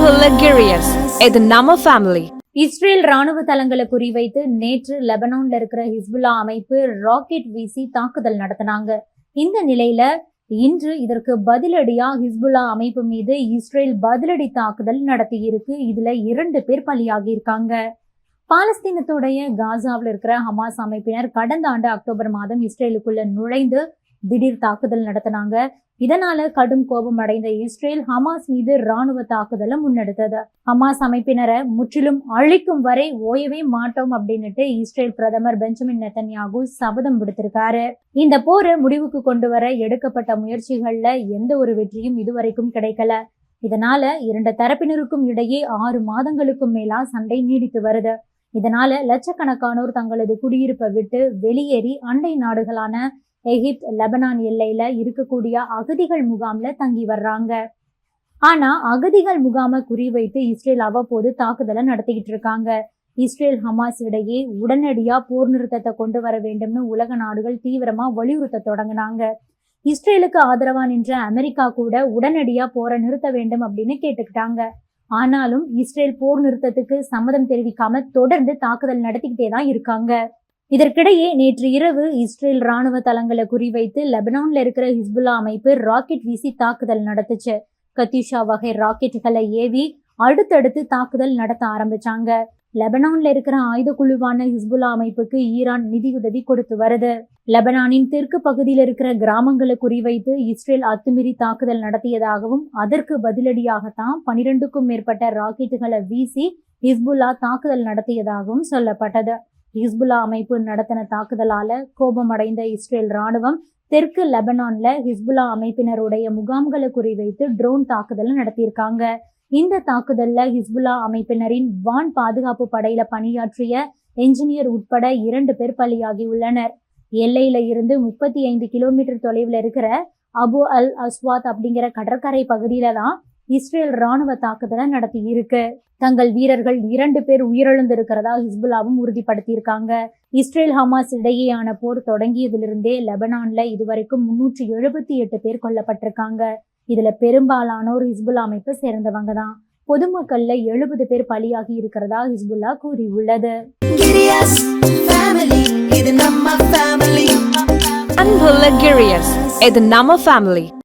Hilarious. இது நம்ம family Israel ராணுவ தளங்களை குறிவைத்து நேற்று லெபனான்ல இருக்கிற ஹிஸ்புல்லா அமைப்பு ராக்கெட் வீசி தாக்குதல் நடத்தினாங்க. இந்த நிலையில இன்று இதற்கு பதிலடியா ஹிஸ்புல்லா அமைப்பு மீது இஸ்ரேல் பதிலடி தாக்குதல் நடத்தியிருக்கு. இதுல இரண்டு பேர் பலியாகி இருக்காங்க. பாலஸ்தீனத்துடைய காசாவில் இருக்கிற ஹமாஸ் அமைப்பினர் கடந்த ஆண்டு அக்டோபர் மாதம் இஸ்ரேலுக்குள்ள நுழைந்து திடீர் தாக்குதல் நடத்தினாங்க. இதனால கடும் கோபம் அடைந்த இஸ்ரேல் ஹமாஸ் மீது ராணுவ தாக்குதலை முன்னெடுத்தது. ஹமாஸ் அமைப்பினரை முற்றிலும் அழிக்கும் வரை ஓயவே மாட்டோம் அப்படின்னுட்டு இஸ்ரேல் பிரதமர் பெஞ்சமின் நெத்தன்யாகு சபதம் விடுத்திருக்காரு. இந்த போரை முடிவுக்கு கொண்டு வர எடுக்கப்பட்ட முயற்சிகள்ல எந்த ஒரு வெற்றியும் இதுவரைக்கும் கிடைக்கல. இதனால இரண்டு தரப்பினருக்கும் இடையே ஆறு மாதங்களுக்கும் மேலா சண்டை நீடித்து வருது. இதனால லட்சக்கணக்கானோர் தங்களது குடியிருப்பை விட்டு வெளியேறி அண்டை நாடுகளான எகிப்த் லெபனான் எல்லையில இருக்கக்கூடிய அகதிகள் முகாம்ல தங்கி வர்றாங்க. ஆனா அகதிகள் முகாமை குறிவைத்து இஸ்ரேல் அவ்வப்போது தாக்குதலை நடத்திக்கிட்டு இருக்காங்க. இஸ்ரேல் ஹமாஸ் இடையே உடனடியா போர் நிறுத்தத்தை கொண்டு வர வேண்டும்னு உலக நாடுகள் தீவிரமா வலியுறுத்த தொடங்கினாங்க. இஸ்ரேலுக்கு ஆதரவா நின்ற அமெரிக்கா கூட உடனடியா போரை நிறுத்த வேண்டும் அப்படின்னு கேட்டுக்கிட்டாங்க. ஆனாலும் இஸ்ரேல் போர் நிறுத்தத்துக்கு சம்மதம் தெரிவிக்காம தொடர்ந்து தாக்குதல் நடத்திக்கிட்டே தான் இருக்காங்க. இதற்கிடையே நேற்று இரவு இஸ்ரேல் ராணுவ தளங்களை குறிவைத்து லெபனான்ல இருக்கிற ஹிஸ்புல்லா அமைப்பு ராக்கெட் வீசி தாக்குதல் நடத்துச்சு. கத்திஷா வகை ராக்கெட்டுகளை ஏவி அடுத்தடுத்து தாக்குதல் நடத்த ஆரம்பிச்சாங்க. லெபனான்ல இருக்கிற ஆயுத குழுவான ஹிஸ்புல்லா அமைப்புக்கு ஈரான் நிதியுதவி கொடுத்து வருது. லெபனானின் தெற்கு பகுதியில் இருக்கிற கிராமங்களை குறிவைத்து இஸ்ரேல் அத்துமீறி தாக்குதல் நடத்தியதாகவும் அதற்கு பதிலடியாகத்தான் பனிரெண்டுக்கும் மேற்பட்ட ராக்கெட்டுகளை வீசி ஹிஸ்புல்லா தாக்குதல் நடத்தியதாகவும் சொல்லப்பட்டது. ஹிஸ்புல்லா அமைப்பு நடத்தின தாக்குதலால கோபமடைந்த இஸ்ரேல் ராணுவம் தெற்கு லெபனான்ல ஹிஸ்புல்லா அமைப்பினருடைய முகாம்களை குறிவைத்து ட்ரோன் தாக்குதல் நடத்தியிருக்காங்க. இந்த தாக்குதல்ல ஹிஸ்புல்லா அமைப்பினரின் வான் பாதுகாப்பு படையில பணியாற்றிய என்ஜினியர் உட்பட இரண்டு பேர் பலியாகி உள்ளனர். எல்லையில இருந்து முப்பத்தி ஐந்து கிலோமீட்டர் தொலைவில் இருக்கிற அபு அல் அஸ்வாத் அப்படிங்கிற கடற்கரை பகுதியில தான் இஸ்ரேல் ராணுவ தாக்குதலை நடத்தி இருக்கு தங்கள் வீரர்கள் இரண்டு பேர் உயிரிழந்திருக்கிறதா ஹிஸ்புல்லாவும் உறுதிப்படுத்தியிருக்காங்க. இஸ்ரேல் ஹமாஸ் இடையேயான போர் தொடங்கியதிலிருந்தே லெபனான்ல இதுவரைக்கும் முன்னூற்றி எழுபத்தி எட்டு பேர் கொல்லப்பட்டிருக்காங்க. இதுல பெரும்பாலானோர் ஹிஸ்புல்லா அமைப்பை சேர்ந்தவங்க தான். பொதுமக்கள்ல எழுபது பேர் பலியாகி இருக்கிறதா ஹிஸ்புல்லா கூறியுள்ளது. இது நம்ம ஃபேமிலி